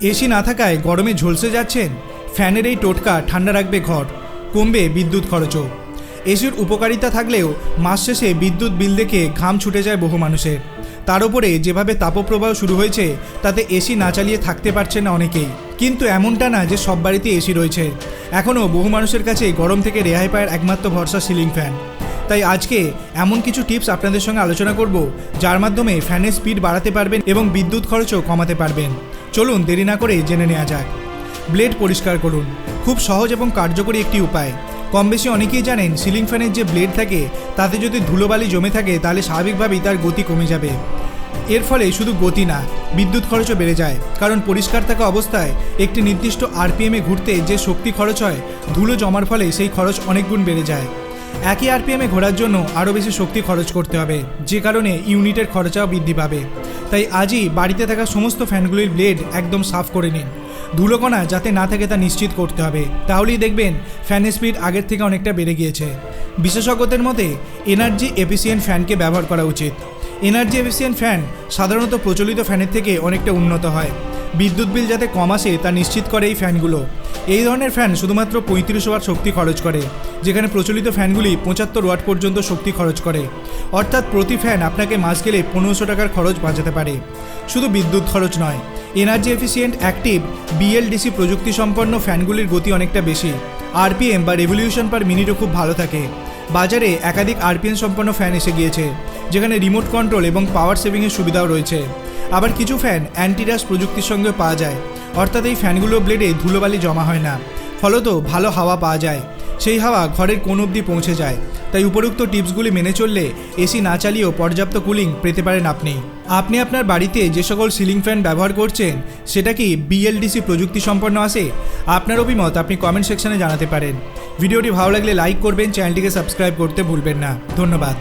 AC না থাকায় গরমে ঝলসে যাচ্ছেন, ফ্যানের এই টোটকা ঠান্ডা রাখবে ঘর, কমবে বিদ্যুৎ খরচও। এসির উপকারিতা থাকলেও মাস শেষে বিদ্যুৎ বিল দেখে ঘাম ছুটে যায় বহু মানুষের। তার উপরে যেভাবে তাপপ্রবাহ শুরু হয়েছে, তাতে এসি না চালিয়ে থাকতে পারছে না অনেকেই। কিন্তু এমনটা না যে সব বাড়িতে এসি রয়েছে। এখনও বহু মানুষের কাছে গরম থেকে রেহাই পাওয়ার একমাত্র ভরসা সিলিং ফ্যান। তাই আজকে এমন কিছু টিপস আপনাদের সঙ্গে আলোচনা করব, যার মাধ্যমে ফ্যানের স্পিড বাড়াতে পারবেন এবং বিদ্যুৎ খরচও কমাতে পারবেন। চলুন দেরি না করে জেনে নেওয়া যাক। ব্লেড পরিষ্কার করুন। খুব সহজ এবং কার্যকরী একটি উপায়। কম বেশি অনেকেই জানেন, সিলিং ফ্যানের যে ব্লেড থাকে, তাতে যদি ধুলোবালি জমে থাকে, তাহলে স্বাভাবিকভাবেই তার গতি কমে যাবে। এর ফলে শুধু গতি না, বিদ্যুৎ খরচও বেড়ে যায়। কারণ পরিষ্কার থাকা অবস্থায় একটি নির্দিষ্ট আরপিএমে ঘুরতে যে শক্তি খরচ হয়, ধুলো জমার ফলে সেই খরচ অনেক গুণ বেড়ে যায়। একই আরপিএমে ঘোরার জন্য আরও বেশি শক্তি খরচ করতে হবে, যে কারণে ইউনিটের খরচাও বৃদ্ধি পাবে। তাই আজই বাড়িতে থাকা সমস্ত ফ্যানগুলির ব্লেড একদম সাফ করে নিন। ধুলোকণা যাতে না থাকে তা নিশ্চিত করতে হবে। তাহলেই দেখবেন ফ্যানের স্পিড আগের থেকে অনেকটা বেড়ে গিয়েছে। বিশেষজ্ঞদের মতে, এনার্জি এফিসিয়েন্ট ফ্যানকে ব্যবহার করা উচিত। এনার্জি এফিসিয়েন্ট ফ্যান সাধারণত প্রচলিত ফ্যানের থেকে অনেকটা উন্নত হয়। বিদ্যুৎ বিল যাতে কম আসে তা নিশ্চিত করে এই ফ্যানগুলো। এই ধরনের ফ্যান শুধুমাত্র পঁয়ত্রিশ ওয়াট শক্তি খরচ করে, যেখানে প্রচলিত ফ্যানগুলি পঁচাত্তর ওয়াট পর্যন্ত শক্তি খরচ করে। অর্থাৎ প্রতি ফ্যান আপনাকে মাস গেলে পনেরোশো টাকার খরচ বাঁচাতে পারে। শুধু বিদ্যুৎ খরচ নয় এনার্জি এফিসিয়েন্ট অ্যাক্টিভ বিএলডিসি প্রযুক্তি সম্পন্ন ফ্যানগুলির গতি অনেকটা বেশি। আরপিএম বা রেভলিউশন পার মিনিটও খুব ভালো থাকে। বাজারে একাধিক আরপিএম সম্পন্ন ফ্যান এসে গিয়েছে, যেখানে রিমোট কন্ট্রোল এবং পাওয়ার সেভিংয়ের সুবিধাও রয়েছে। আবার কিছু ফ্যান অ্যান্টিরাস প্রযুক্তির সঙ্গে পাওয়া যায় অর্থাৎ এই ফ্যানগুলো ব্লেডে ধুলোবালি জমা হয় না। ফলত ভালো হাওয়া পাওয়া যায়। সেই হাওয়া ঘরের কোন অবধি পৌঁছে যায়। তাই উপরোক্ত টিপসগুলি মেনে চললে এসি না চালিয়েও পর্যাপ্ত কুলিং পেতে পারেন আপনি। আপনি আপনার বাড়িতে যে সকল সিলিং ফ্যান ব্যবহার করছেন, সেটা কি বিএলডিসি প্রযুক্তি সম্পন্ন আছে? আপনার অভিমত আপনি কমেন্ট সেকশনে জানাতে পারেন। ভিডিওটি ভালো লাগলে লাইক করবেন চ্যানেলটিকে সাবস্ক্রাইব করতে ভুলবেন না। ধন্যবাদ।